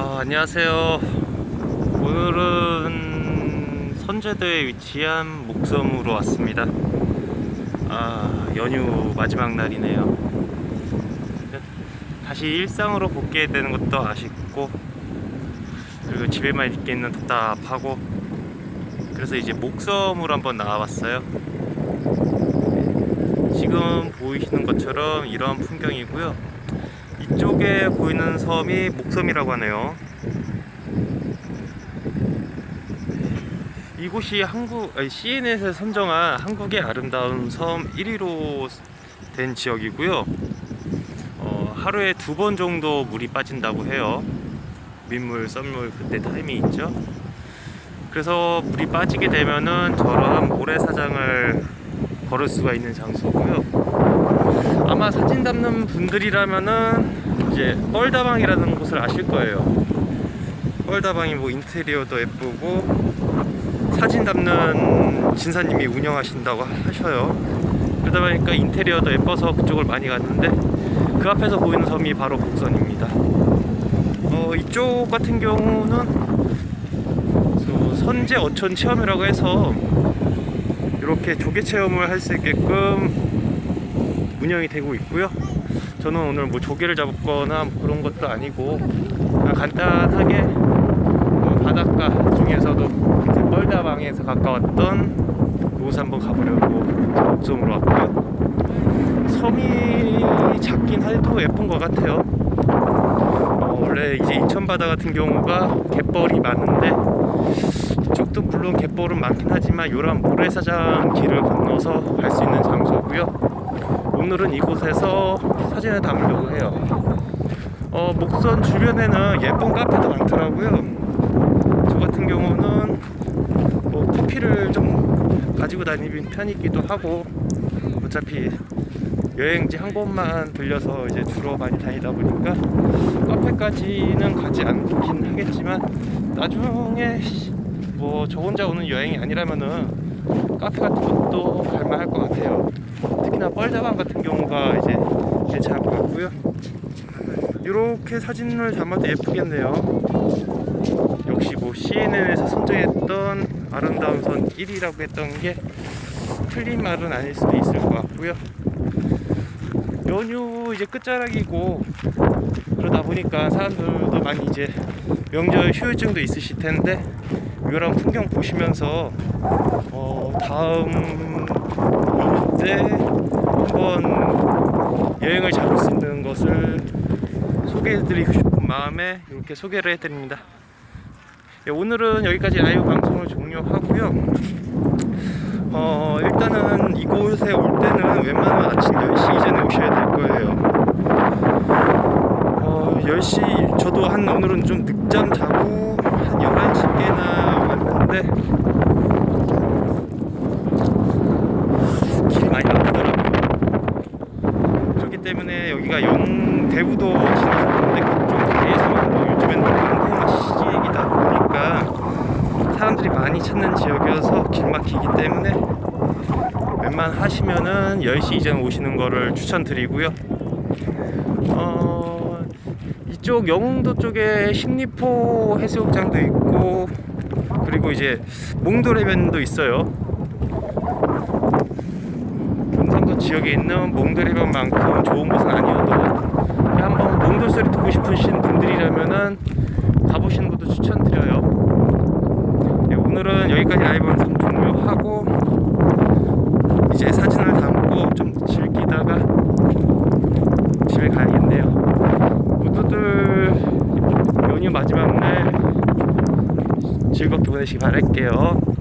아, 안녕하세요. 오늘은 선제도에 위치한 목섬으로 왔습니다. 아, 연휴 마지막 날이네요. 다시 일상으로 복귀되는 것도 아쉽고, 그리고 집에만 있기는 답답하고, 그래서 이제 목섬으로 한번 나와봤어요. 지금 보이시는 것처럼 이런 풍경이고요. 이쪽에 보이는 섬이 목섬이라고 하네요. 이곳이 한국 CNN에서 선정한 한국의 아름다운 섬 1위로 된 지역이고요. 어, 하루에 두 번 정도 물이 빠진다고 해요. 민물, 썰물 그때 타임이 있죠. 그래서 물이 빠지게 되면은 저런 모래사장을 걸을 수가 있는 장소고요. 아마 사진 담는 분들이라면은 이제 뻘다방이라는 곳을 아실 거예요. 뻘다방이 뭐 인테리어도 예쁘고 사진 담는 진사님이 운영하신다고 하셔요. 그러다 보니까 인테리어도 예뻐서 그쪽을 많이 갔는데 그 앞에서 보이는 섬이 바로 복선입니다. 어, 이쪽 같은 경우는 그 선제 어촌 체험이라고 해서 이렇게 조개 체험을 할 수 있게끔 운영이 되고 있고요. 저는 오늘 뭐 조개를 잡거나 뭐 그런 것도 아니고 간단하게 뭐 바닷가 중에서도 뻘다방에서 가까웠던 그곳 한번 가보려고 목섬으로 왔고요. 섬이 작긴 해도 예쁜 것 같아요. 어, 원래 이제 인천 바다 같은 경우가 갯벌이 많은데 이쪽도 물론 갯벌은 많긴 하지만 요런 모래사장 길을 건너서 갈 수 있는 장소고요. 오늘은 이곳에서 사진을 담으려고 해요. 어, 목선 주변에는 예쁜 카페도 많더라고요. 저 같은 경우는 뭐 커피를 좀 가지고 다니는 편이기도 하고 어차피 여행지 한 곳만 들려서 이제 주로 많이 다니다 보니까 카페까지는 가지 않긴 하겠지만 나중에 뭐 저 혼자 오는 여행이 아니라면은 카페 같은 것도 갈만할 것 같아요. 특히나 뻘자방 같은 경우가 이제 것 같고요. 이렇게 사진을 담아도 예쁘겠네요. 역시 뭐 CNN에서 선정했던 아름다운 선 1위라고 했던 게 틀린 말은 아닐 수도 있을 것 같고요. 연휴 이제 끝자락이고 그러다 보니까 사람들도 많이 이제 명절 휴일증도 있으실 텐데 이런 풍경 보시면서 어, 다음 때 한번 여행을 잡을 수 있는 것을 소개해드리고 싶은 마음에 이렇게 소개를 해드립니다. 예, 오늘은 여기까지 라이브 방송을 종료하고요. 어, 일단은 이곳에 올 때는 웬만하면 아침 10시 이전에 오셔야 될 거예요. 어, 10시, 저도 한 오늘은 좀 늦잠 자고 한 11시께나 왔는데 길이 많이 막히더라고요. 그렇기 때문에 여기가 영대부도 지나서 오는데 그쪽 다리에서만 뭐 요즘엔 항공화 시기이다 보니까 사람들이 많이 찾는 지역이어서 길 막히기 때문에 웬만 하시면은 10시 이전 오시는 거를 추천드리고요. 어, 이쪽 영흥도 쪽에 십리포 해수욕장도 있고 그리고 이제 몽돌해변도 있어요. 경상도 지역에 있는 몽돌해변만큼 좋은 곳은 아니어도 한번 몽돌 소리 듣고 싶으신 분들이라면은 가보시는 것도 추천드려요. 네, 오늘은 여기까지 라이브 방송 종료하고 이제 사진을 담고 좀 즐기다가 집에 가야겠네요. 모두들 연휴 마지막 날 즐겁게 보내시기 바랄게요.